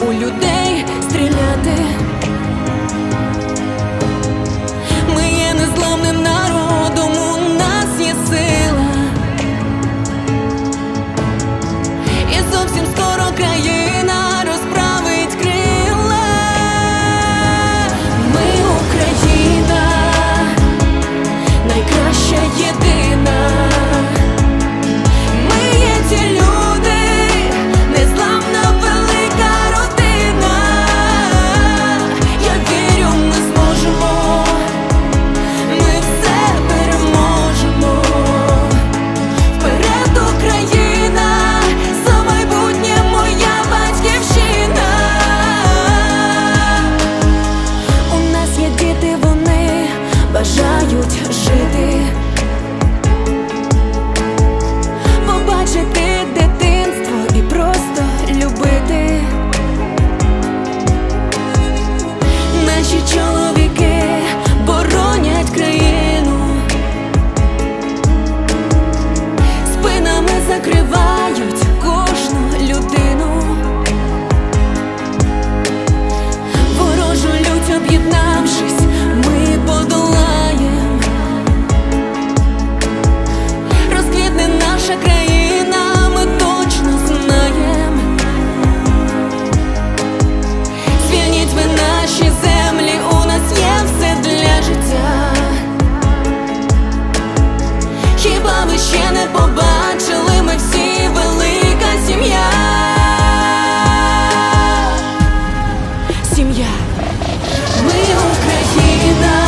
у людей. сім'я. Ми Україна.